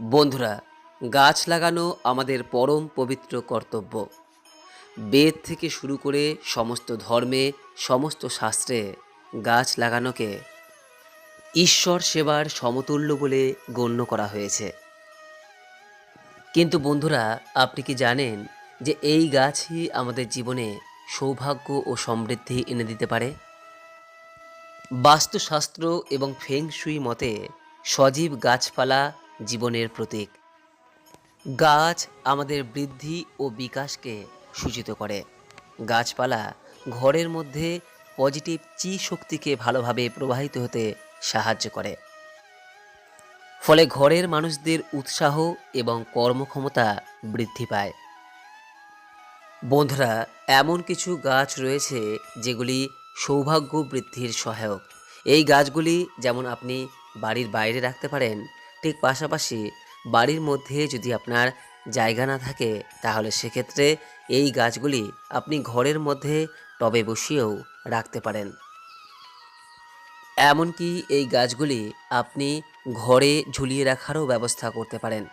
বন্ধুরা, গাছ লাগানো আমাদের পরম পবিত্র কর্তব্য। বেদ থেকে শুরু করে সমস্ত ধর্মে, সমস্ত শাস্ত্রে গাছ লাগানোকে ঈশ্বর সেবার সমতুল্য বলে গণ্য করা হয়েছে। কিন্তু বন্ধুরা, আপনি কি জানেন যে এই গাছই আমাদের জীবনে সৌভাগ্য ও সমৃদ্ধি এনে দিতে পারে? বাস্তুশাস্ত্র এবং ফেং শুই মতে সজীব গাছপালা জীবনের প্রতীক। গাছ আমাদের বৃদ্ধি ও বিকাশকে সূচিত করে। গাছপালা ঘরের মধ্যে পজিটিভ চি শক্তিকে ভালোভাবে প্রবাহিত হতে সাহায্য করে। ফলে ঘরের মানুষদের উৎসাহ এবং কর্মক্ষমতা বৃদ্ধি পায়। বন্ধুরা, এমন কিছু গাছ রয়েছে যেগুলি সৌভাগ্য বৃদ্ধির সহায়ক। এই গাছগুলি যেমন আপনি বাড়ির বাইরে রাখতে পারেন ঠিক পাশাপাশি বাড়ির মধ্যে যদি আপনার জায়গা না থাকে, তাহলে সেক্ষেত্রে এই গাছগুলি আপনি ঘরের মধ্যে টবে বসিয়েও রাখতে পারেন। এমনকি এই গাছগুলি আপনি ঘরে ঝুলিয়ে রাখারও ব্যবস্থা করতে পারেন।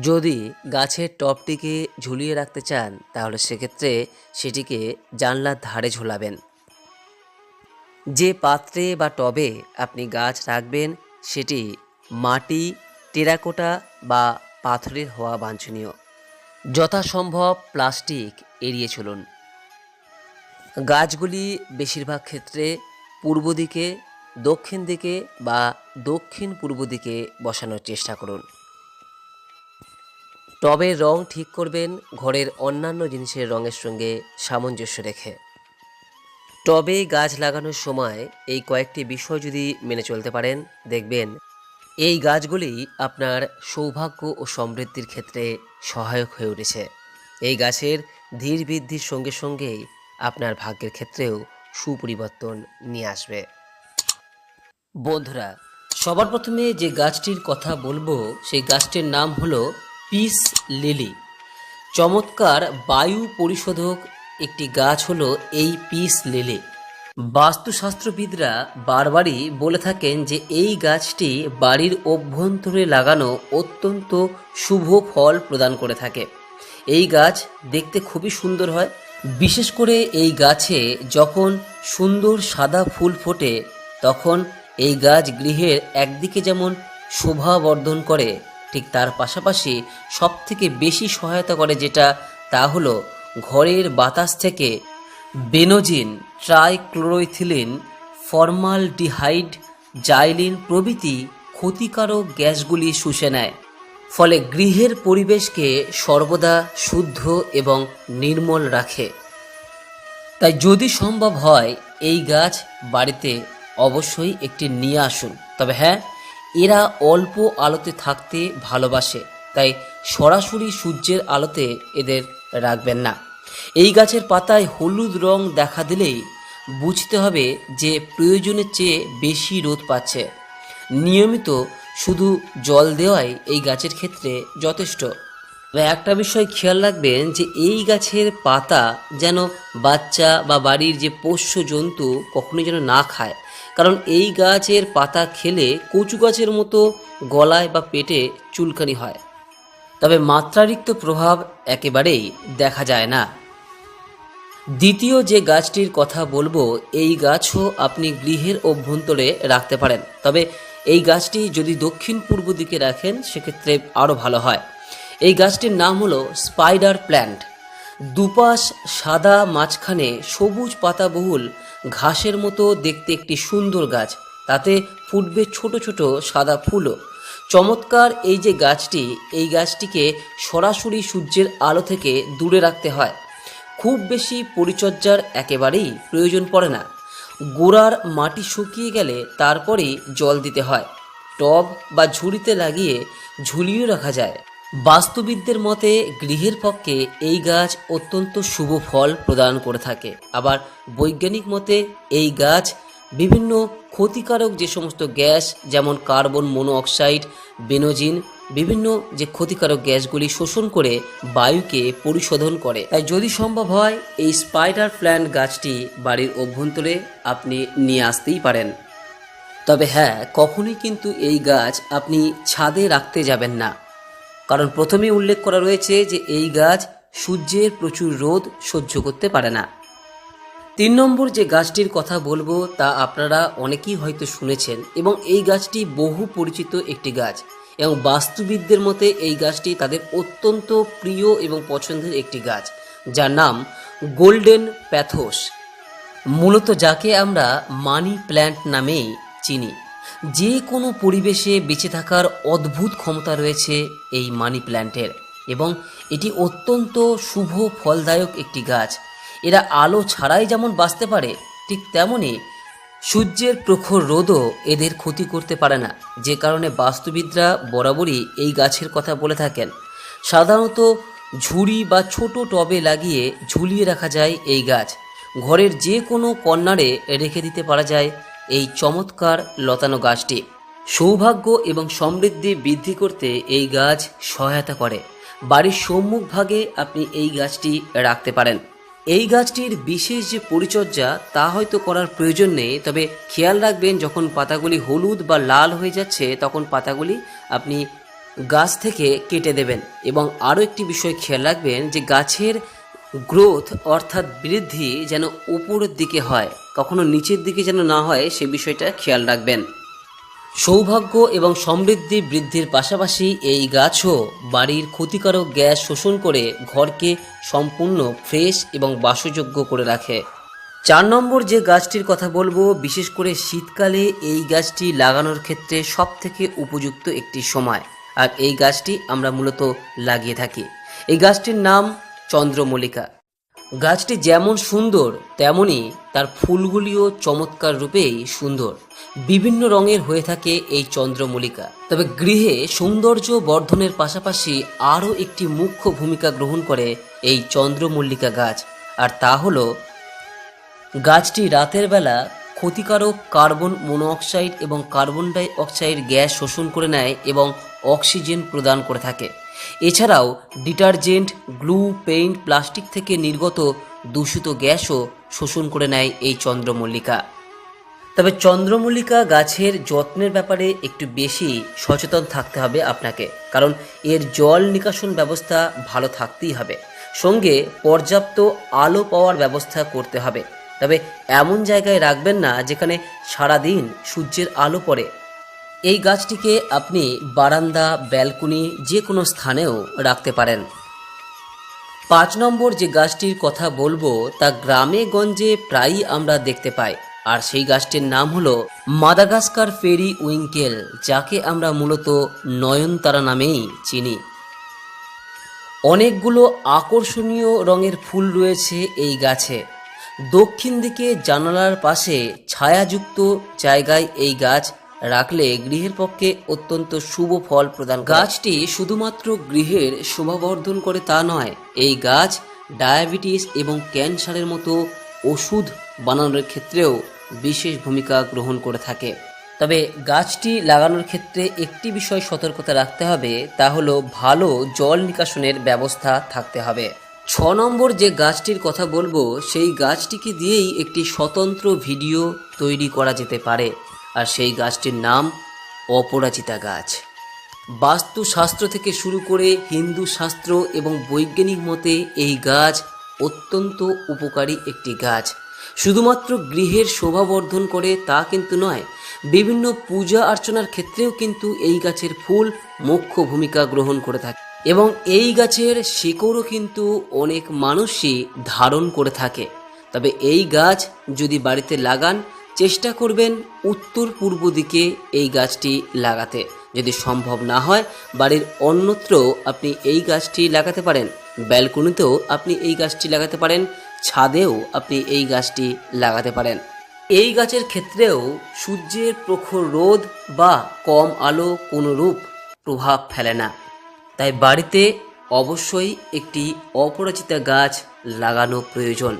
যদি গাছের টবটিকে ঝুলিয়ে রাখতে চান, তাহলে সেক্ষেত্রে সেটিকে জানলার ধারে ঝোলাবেন। যে পাত্রে বা টবে আপনি গাছ রাখবেন, সেটি মাটি, টেরাকোটা বা পাথরের হওয়া বাঞ্ছনীয়। যথাসম্ভব প্লাস্টিক এড়িয়ে চলুন। গাছগুলি বেশিরভাগ ক্ষেত্রে পূর্ব দিকে, দক্ষিণ দিকে বা দক্ষিণ পূর্ব দিকে বসানোর চেষ্টা করুন। টবের রং ঠিক করবেন ঘরের অন্যান্য জিনিসের রঙের সঙ্গে সামঞ্জস্য রেখে। টবে গাছ লাগানোর সময় এই কয়েকটি বিষয় যদি মেনে চলতে পারেন, দেখবেন এই গাছগুলি আপনার সৌভাগ্য ও সমৃদ্ধির ক্ষেত্রে সহায়ক হয়ে উঠেছে। এই গাছের ধীর বৃদ্ধির সঙ্গে সঙ্গেই আপনার ভাগ্যের ক্ষেত্রেও সুপরিবর্তন নিয়ে আসবে। বন্ধুরা, সবার প্রথমে যে গাছটির কথা বলব, সেই গাছটির নাম হলো পিস লিলি। চমৎকার বায়ু পরিশোধক একটি গাছ হলো এই পিস লিলি। বাস্তুশাস্ত্রবিদরা বারবারই বলে থাকেন যে এই গাছটি বাড়ির অভ্যন্তরে লাগানো অত্যন্ত শুভ ফল প্রদান করে থাকে। এই গাছ দেখতে খুবই সুন্দর হয়। বিশেষ করে এই গাছে যখন সুন্দর সাদা ফুল ফোটে, তখন এই গাছ গৃহের একদিকে যেমন শোভা বর্ধন করে, ঠিক তার পাশাপাশি সবথেকে বেশি সহায়তা করে যেটা, তা হলো ঘরের বাতাস থেকে বেনোজিন ট্রাইক্লোরোইথিলিন, ফর্মালডিহাইড, জাইলিন প্রভৃতি ক্ষতিকারক গ্যাসগুলি শুষে নেয়। ফলে গৃহের পরিবেশকে সর্বদা শুদ্ধ এবং নির্মল রাখে। তাই যদি সম্ভব হয়, এই গাছ বাড়িতে অবশ্যই একটি নিয়ে আসুন। তবে হ্যাঁ এরা অল্প আলোতে থাকতে ভালোবাসে, তাই সরাসরি সূর্যের আলোতে এদের রাখবেন না। এই গাছের পাতায় হলুদ রং দেখা দিলেই বুঝতে হবে যে প্রয়োজনের চেয়ে বেশি রোদ পাচ্ছে। নিয়মিত শুধু জল দেওয়াই এই গাছের ক্ষেত্রে যথেষ্ট। একটা বিষয় খেয়াল রাখবেন যে এই গাছের পাতা যেন বাচ্চা বা বাড়ির যে পোষ্য জন্তু কখনোই যেন না খায়। কারণ এই গাছের পাতা খেলে কচু গাছের মতো গলায় বা পেটে চুলকানি হয়। তবে মাত্রারিক্ত প্রভাব একেবারেই দেখা যায় না। দ্বিতীয় যে গাছটির কথা বলব, এই গাছও আপনি গৃহের অভ্যন্তরে রাখতে পারেন। তবে এই গাছটি যদি দক্ষিণ পূর্ব দিকে রাখেন, সেক্ষেত্রে আরও ভালো হয়। এই গাছটির নাম হলো স্পাইডার প্ল্যান্ট। দুপাশ সাদা মাঝখানে সবুজ পাতাবহুল, ঘাসের মতো দেখতে একটি সুন্দর গাছ। তাতে ফুটবে ছোট ছোট সাদা ফুলও। চমৎকার এই যে গাছটি, এই গাছটিকে সরাসরি সূর্যের আলো থেকে দূরে রাখতে হয়। খুব বেশি পরিচর্যার একেবারেই প্রয়োজন পড়ে না। গোড়ার মাটি শুকিয়ে গেলে তারপরেই জল দিতে হয়। টব বা ঝুড়িতে লাগিয়ে ঝুলিয়ে রাখা যায়। বাস্তুবিদদের মতে, গৃহের পক্ষে এই গাছ অত্যন্ত শুভ ফল প্রদান করে থাকে। আবার বৈজ্ঞানিক মতে, এই গাছ বিভিন্ন ক্ষতিকারক যে সমস্ত গ্যাস, যেমন কার্বন মনোঅক্সাইড বেনোজিন বিভিন্ন যে ক্ষতিকারক গ্যাসগুলি শোষণ করে বায়ুকে পরিশোধন করে। তাই যদি সম্ভব হয়, এই স্পাইডার প্ল্যান্ট গাছটি বাড়ির অভ্যন্তরে আপনি নিয়ে আসতেই পারেন। তবে হ্যাঁ কখনোই কিন্তু এই গাছ আপনি ছাদে রাখতে যাবেন না। কারণ প্রথমেই উল্লেখ করা রয়েছে যে এই গাছ সূর্যের প্রচুর রোদ সহ্য করতে পারে না। তিন নম্বর যে গাছটির কথা বলব, তা আপনারা অনেকেই হয়তো শুনেছেন এবং এই গাছটি বহু পরিচিত একটি গাছ। এবং বাস্তুবিদদের মতে এই গাছটি তাদের অত্যন্ত প্রিয় এবং পছন্দের একটি গাছ, যার নাম গোল্ডেন প্যাথোস। মূলত যাকে আমরা মানি প্ল্যান্ট নামেই চিনি। যে কোনো পরিবেশে বেঁচে থাকার অদ্ভুত ক্ষমতা রয়েছে এই মানি প্ল্যান্টের এবং এটি অত্যন্ত শুভ ফলদায়ক একটি গাছ। এরা আলো ছাড়াই যেমন বাঁচতে পারে, ঠিক তেমনই সূর্যের প্রখর রোদও এদের ক্ষতি করতে পারে না। যে কারণে বাস্তুবিদরা বরাবরই এই গাছের কথা বলে থাকেন। সাধারণত ঝুড়ি বা ছোট টবে লাগিয়ে ঝুলিয়ে রাখা যায় এই গাছ। ঘরের যে কোনো কর্নারে রেখে দিতে পারা যায় এই চমৎকার লতানো গাছটি। সৌভাগ্য এবং সমৃদ্ধি বৃদ্ধি করতে এই গাছ সহায়তা করে। বাড়ির সম্মুখ ভাগে আপনি এই গাছটি রাখতে পারেন। এই গাছটির বিশেষ যে পরিচর্যা, তা হয়তো করার প্রয়োজন নেই, তবে খেয়াল রাখবেন যখন পাতাগুলি হলুদ বা লাল হয়ে যাচ্ছে, তখন পাতাগুলি আপনি গাছ থেকে কেটে দেবেন। এবং আরও একটি বিষয় খেয়াল রাখবেন যে গাছের গ্রোথ অর্থাৎ বৃদ্ধি যেন উপরের দিকে হয়, কখনো নিচের দিকে যেন না হয়, সে বিষয়টা খেয়াল রাখবেন। সৌভাগ্য এবং সমৃদ্ধি বৃদ্ধির পাশাপাশি এই গাছও বাড়ির ক্ষতিকারক গ্যাস শোষণ করে ঘরকে সম্পূর্ণ ফ্রেশ এবং বাসযোগ্য করে রাখে। চার নম্বর যে গাছটির কথা বলব, বিশেষ করে শীতকালে এই গাছটি লাগানোর ক্ষেত্রে সবথেকে উপযুক্ত একটি সময়। আর এই গাছটি আমরা মূলত লাগিয়ে থাকি। এই গাছটির নাম চন্দ্রমল্লিকা। গাছটি যেমন সুন্দর, তেমনি তার ফুলগুলিও চমৎকার রূপেই সুন্দর। বিভিন্ন রঙের হয়ে থাকে এই চন্দ্রমল্লিকা। তবে গৃহে সৌন্দর্য বর্ধনের পাশাপাশি আরও একটি মুখ্য ভূমিকা গ্রহণ করে এই চন্দ্রমল্লিকা গাছ, আর তা হল গাছটি রাতের বেলা ক্ষতিকারক কার্বন মনোঅক্সাইড এবং কার্বন ডাই অক্সাইড গ্যাস শোষণ করে নেয় এবং অক্সিজেন প্রদান করে থাকে। এছাড়াও ডিটারজেন্ট, গ্লু, পেইন্ট, প্লাস্টিক থেকে নির্গত দূষিত গ্যাসও শোষণ করে নেয় এই চন্দ্রমল্লিকা। তবে চন্দ্রমল্লিকা গাছের যত্নের ব্যাপারে একটু বেশি সচেতন থাকতে হবে আপনাকে, কারণ এর জল নিকাশন ব্যবস্থা ভালো থাকতেই হবে। সঙ্গে পর্যাপ্ত আলো পাওয়ার ব্যবস্থা করতে হবে। তবে এমন জায়গায় রাখবেন না যেখানে সারাদিন সূর্যের আলো পড়ে। এই গাছটিকে আপনি বারান্দা, ব্যালকনি যে কোনো স্থানেও রাখতে পারেন। পাঁচ নম্বর যে গাছটির কথা বলব, তা গ্রামে গঞ্জে প্রায়ই আমরা দেখতে পাই। আর সেই গাছটির নাম হলো মাদাগাস্কার ফেরি উইঙ্কেল, যাকে আমরা মূলত নয়নতারা নামেই চিনি। অনেকগুলো আকর্ষণীয় রঙের ফুল রয়েছে এই গাছে। দক্ষিণ দিকে জানালার পাশে ছায়াযুক্ত জায়গায় এই গাছ রাখলে গৃহের পক্ষে অত্যন্ত শুভ ফল প্রদান গাছটি শুধুমাত্র গৃহের শোভাবর্ধন করে তা নয়, এই গাছ ডায়াবেটিস এবং ক্যান্সারের মতো ওষুধ বানানোর ক্ষেত্রেও বিশেষ ভূমিকা গ্রহণ করে থাকে। তবে গাছটি লাগানোর ক্ষেত্রে একটি বিষয় সতর্কতা রাখতে হবে, তা হলো ভালো জল নিকাশনের ব্যবস্থা থাকতে হবে। ছ নম্বর যে গাছটির কথা বলব, সেই গাছটিকে দিয়েই একটি স্বতন্ত্র ভিডিও তৈরি করা যেতে পারে। আর সেই গাছটির নাম অপরাজিতা গাছ। বাস্তুশাস্ত্র থেকে শুরু করে হিন্দু শাস্ত্র এবং বৈজ্ঞানিক মতে এই গাছ অত্যন্ত উপকারী একটি গাছ। শুধুমাত্র গৃহের শোভাবর্ধন করে তা কিন্তু নয়, বিভিন্ন পূজা অর্চনার ক্ষেত্রেও কিন্তু এই গাছের ফুল মুখ্য ভূমিকা গ্রহণ করে থাকে এবং এই গাছের শিকড়ও কিন্তু অনেক মানুষই ধারণ করে থাকে। তবে এই গাছ যদি বাড়িতে লাগান চেষ্টা করবেন উত্তর পূর্ব দিকে এই গাছটি লাগাতে। যদি সম্ভব না হয়, বাড়ির অন্যত্র আপনি এই গাছটি লাগাতে পারেন। ব্যালকনিতেও আপনি এই গাছটি লাগাতে পারেন, ছাদেও আপনি এই গাছটি লাগাতে পারেন। এই গাছের ক্ষেত্রেও সূর্যের প্রখর রোদ বা কম আলো কোনো রূপ প্রভাব ফেলে না। তাই বাড়িতে অবশ্যই একটি অপরাজিতা গাছ লাগানো প্রয়োজন।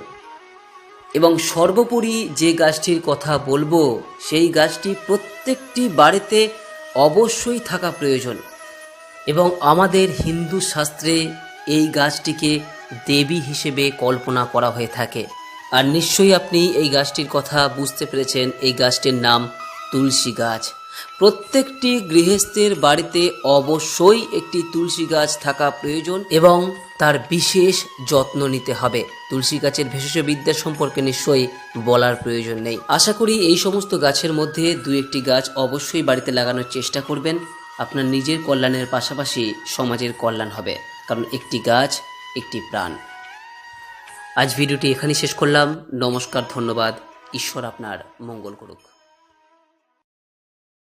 এবং সর্বোপরি যে গাছটির কথা বলব, সেই গাছটি প্রত্যেকটি বাড়িতে অবশ্যই থাকা প্রয়োজন। এবং আমাদের হিন্দু শাস্ত্রে এই গাছটিকে দেবী হিসেবে কল্পনা করা হয়ে থাকে। আর নিশ্চয়ই আপনি এই গাছটির কথা বুঝতে পেরেছেন, এই গাছটির নাম তুলসী গাছ। প্রত্যেকটি গৃহস্থের বাড়িতে অবশ্যই একটি তুলসী গাছ থাকা প্রয়োজন এবং তার বিশেষ যত্ন নিতে হবে। তুলসী গাছের ভেষজ বিদ্যা সম্পর্কে নিশ্চয়ই বলার প্রয়োজন নেই। আশা করি এই সমস্ত গাছের মধ্যে দু একটি গাছ অবশ্যই বাড়িতে লাগানোর চেষ্টা করবেন। আপনার নিজের কল্যাণের পাশাপাশি সমাজের কল্যাণ হবে, কারণ একটি গাছ একটি প্রাণ। আজ ভিডিওটি এখানেই শেষ করলাম। নমস্কার, ধন্যবাদ। ঈশ্বর আপনার মঙ্গল করুক।